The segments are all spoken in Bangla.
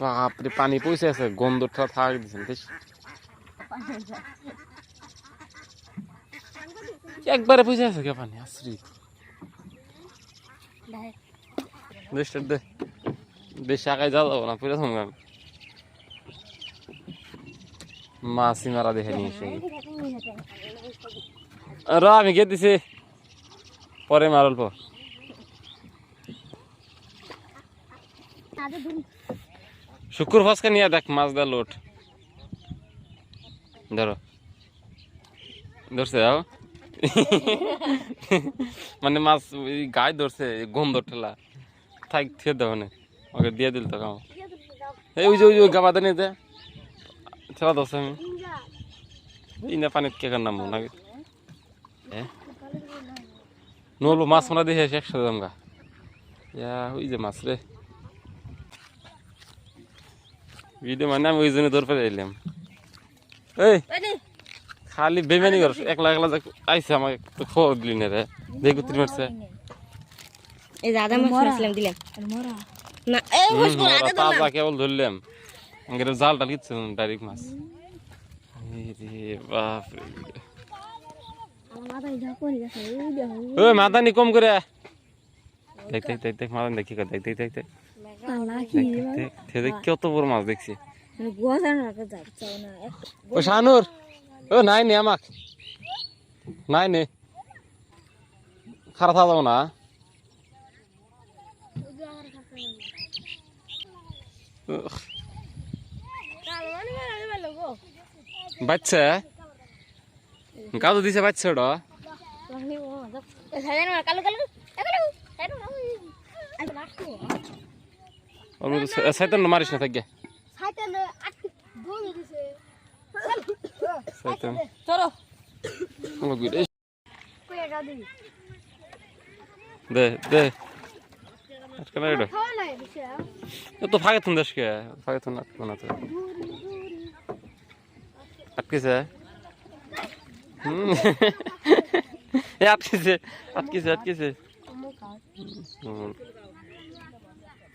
বাপরে, পানি পৌঁছে আছে, গন্ধটা থাক দিছেন একবারে পৌঁছে আছে কে পানি? আশ্রি দেশটা দে বেশি আগায় যাও যাব না পুরো সঙ্গে মাছি মারা দেখে নিয়ে এসে র, আমি গিয়ে দিছি। পরে মারল পর। শুকুর ফসকে নিয়ে দেখ মাছ দা লোট। ধরো। ধরছে যাও মানে মাছ গায়ে ধরছে গন্ধ ঠেলা। থাক, থিয়ে দেবো না ওকে দিয়ে দিল তো কাম এই ওই যে, ওই গাবাদা নিয়ে দে ছেড়া দোষ আমি। এই না পানিত কে নাম নাকি নলবো মাছ মারা দিয়ে একসাথে দাম গা। ইয়া, ওই যে মাছ রে। ভিডিও মানে আমি ওই জন্য তোর ফেলে এলাম এই খালি বেমানি কর একলা একলা যা আইছে আমাকে তো খবর দিলি না রে। দেখবি তুই মারছে। এই যে মাছ মারছিলাম দিলাম। না এই বস কর আদা তো না কেবল ধরলাম। আঙ্গের জাল ডাল কিচ্ছু ডাইরেক্ট মাছ। রে বাপ রে মাদানি কম করে। দেখ দেখ দেখ দেখ মাদানি দেখি দেখ দেখ দেখ দেখ। কত বড় মাছ দেখছি। ও শানুর। ও নাই নে আমাক। নাই নে। থাকব না। উহ, বাচ্চা? কাজু দিছে বাচ্চা ওটা? কালো কালো। ওর মধ্যে শয়তান মারিস না থাকে শয়তান বলে দে দে আজকে না এটা ফাগে থুন দেশকে ফাগে থুন আটকে না তো আটকেছে এ আটকেছে আটকেছে আটকেছে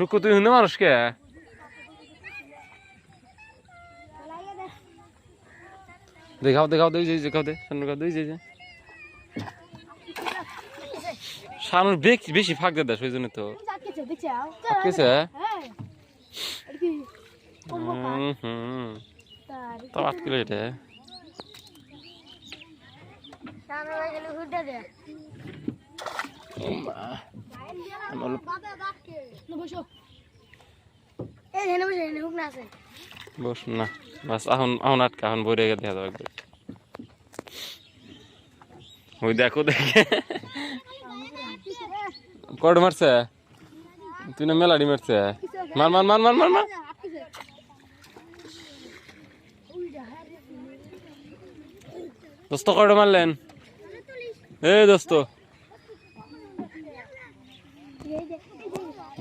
শুক্র তুই হিন্দু মানুষকে? দেখাও দেখাও দুই দেখাও দে বেশি ফাঁক দে দেশ ওই জন্য তো। আটকিল এটা। বস। না বাস এখন এখন আটকা এখন বইরে গেলে দেখা যাবে ওই দেখো দেখে। কড মারছে? তুই না মেলাডি মারছে? মার মার মার মার মার মার। দোস্ত কড মারলেন? এ দোস্ত।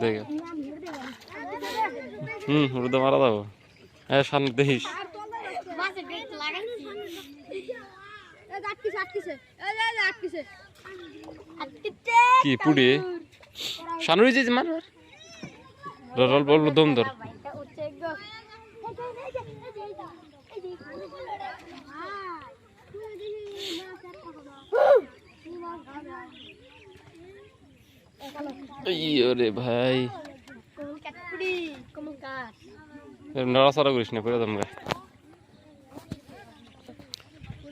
দেখে। হুম রুদা মারা যাব। হ্যাঁ সামনে দেখিস। কি পুড়ি? সানুরি যে মার রল বল দম ধর। রে ভাই। নড়াচড়া করিস না পরে তোমরা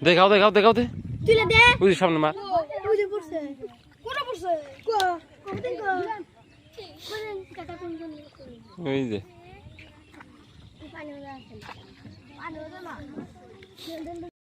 দেখাও দেখাও দেখাও দে বুঝি সামনে মা। ওই যে।